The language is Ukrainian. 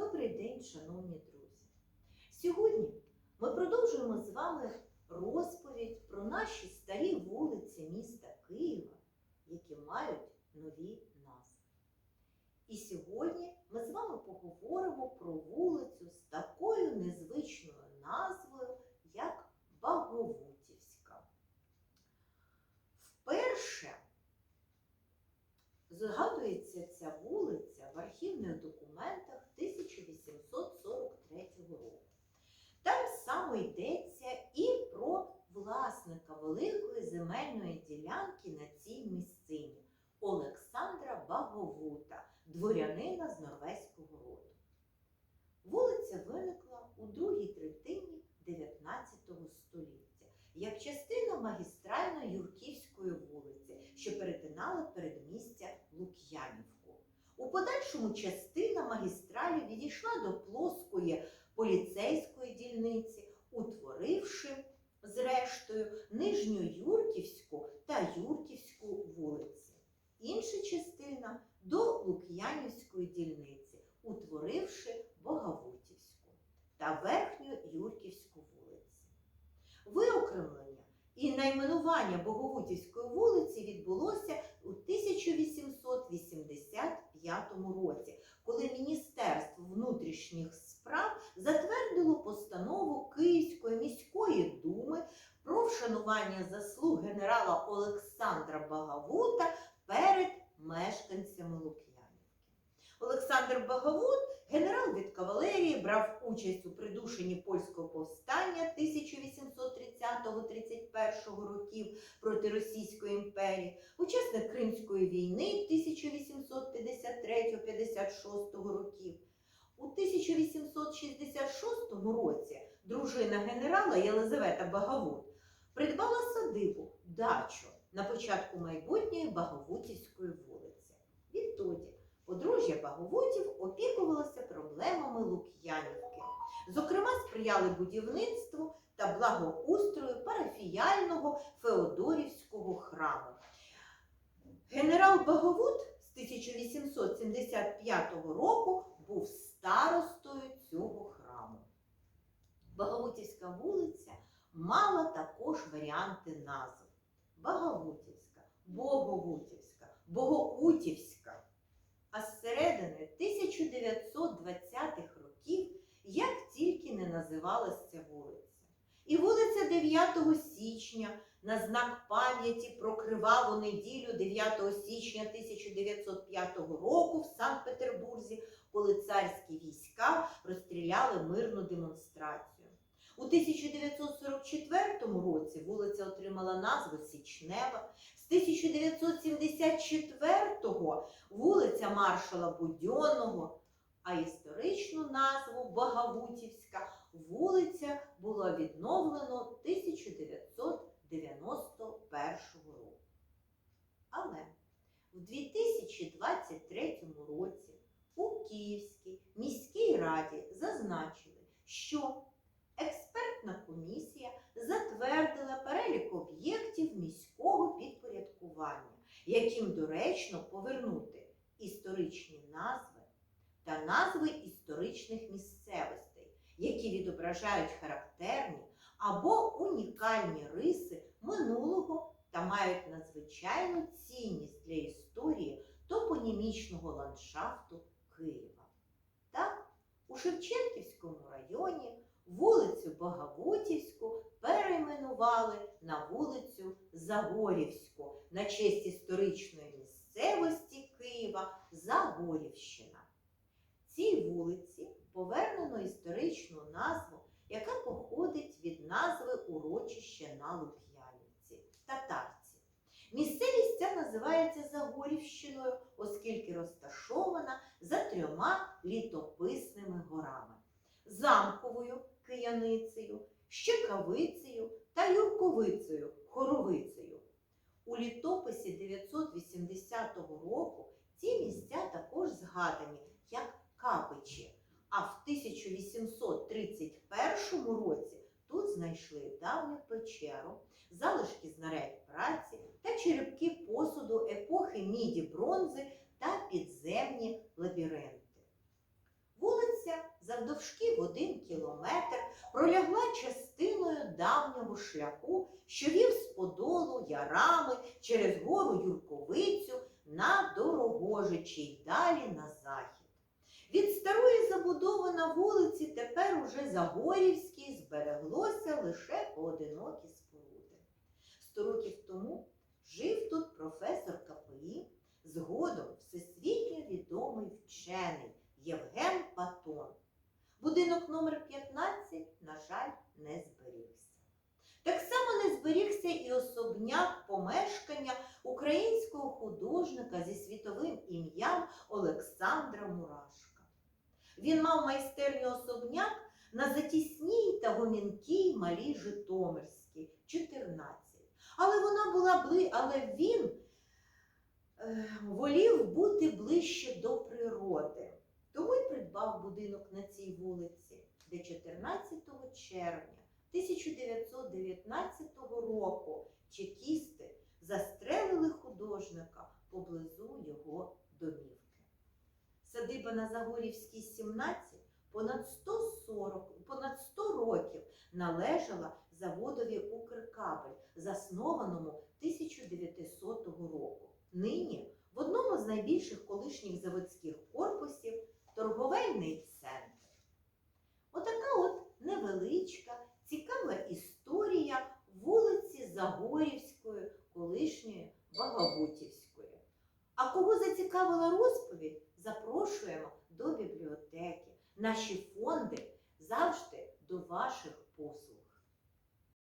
Добрий день, шановні друзі! Сьогодні ми продовжуємо з вами розповідь про наші старі вулиці міста Києва, які мають нові назви. І сьогодні ми з вами поговоримо про вулицю з такою незвичною назвою, як Баговутівська. Згадується ця вулиця в архівних документах 1843 року. Там саме йдеться і про власника великої земельної ділянки на цій місцині Олександра Баговута, дворянина з норвезького роду. Вулиця виникла у другій третині 19 століття як частина магістрально-Юрківської вулиці, що перетинала передмістя Лук'янівку. У подальшому частина магістралі відійшла до плоскої поліцейської дільниці, утворивши, зрештою, Нижньоюрківську та Юрківську вулиці. Інша частина до Лук'янівської дільниці, утворивши Боговутівську та Верхньоюрківську вулиці. Виокремлення і найменування Боговутівської вулиці відбулося у 1885 році, коли Міністерство внутрішніх справ затвердило постанову Київської міської думи про вшанування заслуг генерала Олександра Багавута перед мешканцями Лук'янівки. Олександр Багавут, генерал від кавалерії, брав участь у придушенні польського повстання 1830-31 років проти Російської імперії, учасник Кримської війни 1853-56 років. У 1866 році дружина генерала Єлизавета Багавут придбала садибу, дачу на початку майбутньої Багавутівської вулиці. Відтоді подружжя Баговутів опікувалося проблемами Лук'янівки. Зокрема, сприяли будівництву та благоустрою парафіяльного Феодорівського храму. Генерал Баговут з 1875 року був старостою цього храму. Баговутівська вулиця мала також варіанти назв: Баговутівська, Боговутівська, Богоутівська. А з середини 1920-х років як тільки не називалась ця вулиця. І вулиця 9 січня на знак пам'яті про криваву неділю 9 січня 1905 року в Санкт-Петербурзі, коли царські війська розстріляли мирну демонстрацію. У 1944 році вулиця отримала назву Січнева. З 1974-го вулиця маршала Будьонного, а історичну назву Багавутівська вулиця було відновлено 1991 року. Але в 2023 році у Київській міській раді зазначили, що експертна комісія затвердила перелік об'єктів міського підпорядкування, яким доречно повернути історичні назви та назви історичних місцевостей, які відображають характерні або унікальні риси минулого та мають надзвичайну цінність для історії топонімічного ландшафту Києва. Так, у Шевченківському районі вулицю Багавутівську перейменували на вулицю Загорівську на честь історичної місцевості Києва Загорівщина. Цій вулиці повернено історичну назву, яка походить від назви урочища на Лук'янівці татарці. Місцевість ця називається Загорівщиною, оскільки розташована за трьома літописними горами замковою кияницею, щекавицею та юрковицею хоровицею. У літописі 980 року ці місця також згадані як Капичі, а в 1831 році тут знайшли давню печеру, залишки знарядь праці та черепки посуду епохи міді бронзи та підземні лабіринти. Вулиця Вулиця завдовжки в один кілометр пролягла частиною давнього шляху, що вів з Подолу ярами через гору Юрковицю на Дорогожичі й далі на захід. Від старої забудови на вулиці тепер уже Загорівській збереглося лише поодинокі споруди. Сто років тому жив тут професор КПІ, згодом всесвітньо відомий вчений Євген Патон. Будинок номер 15, на жаль, не зберігся. Так само не зберігся і особняк помешкання українського художника зі світовим ім'ям Олександра Мурашка. Він мав майстерню особняк на затісній та гомінкій малій Житомирській, 14. Але вона була бли... але він е, волів бути ближче до природи. Будинок на цій вулиці, де 14 червня 1919 року чекісти застрелили художника поблизу його домівки. Садиба на Загорівській 17 понад 140, понад 100 років належала заводові Укркабель, заснованому 1900 року. Нині в одному з найбільших колишніх заводських корпусів торговельний колишньої А кого зацікавила розповідь, запрошуємо до бібліотеки. Наші фонди завжди до ваших